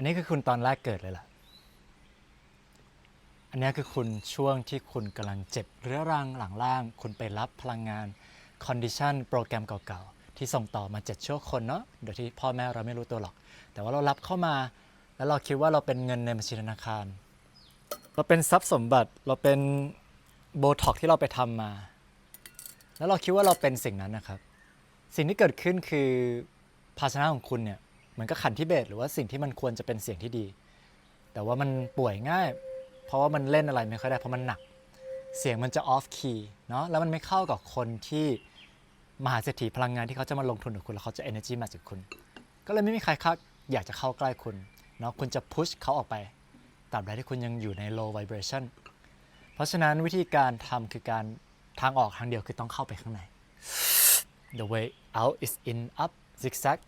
อันนี้คือคุณตอนแรกเกิดเลยล่ะ อันนี้คือคุณช่วงที่คุณกำลังเจ็บเรื้อรังหลังล่าง คุณไปรับพลังงานคอนดิชันโปรแกรมเก่าๆ ที่ส่งต่อมาเจ็ดชั่วคนเนาะ โดยที่พ่อแม่เราไม่รู้ตัวหรอก แต่ว่าเรารับเข้ามา แล้วเราคิดว่าเราเป็นเงินในบัญชีธนาคาร เราเป็นทรัพย์สมบัติ เราเป็นโบท็อกที่เราไปทำมา แล้วเราคิดว่าเราเป็นสิ่งนั้นนะครับ สิ่งที่เกิดขึ้นคือภาชนะของคุณเนี่ย มือนกับขันทิเบตหรือว่าสิ่งที่มันควรจะเป็นเสียงที่ดี แต่ว่ามันป่วยง่าย เพราะว่ามันเล่นอะไรไม่ค่อยได้เพราะมันหนัก เสียงมันจะออฟคีย์เนาะแล้วมันไม่เข้ากับคนที่มหาเศรษฐีพลังงานที่เขาจะมาลงทุนกับคุณแล้วเขาจะ energy มาจากคุณ ก็เลยไม่มีใครเข้าอยากจะเข้าใกล้คุณเนาะคุณจะ push เขาออกไปตราบใดที่คุณยังอยู่ใน low vibration เพราะฉะนั้นวิธีการทำคือการทางออกทางเดียวคือต้องเข้าไปข้างใน The way out is in up zigzag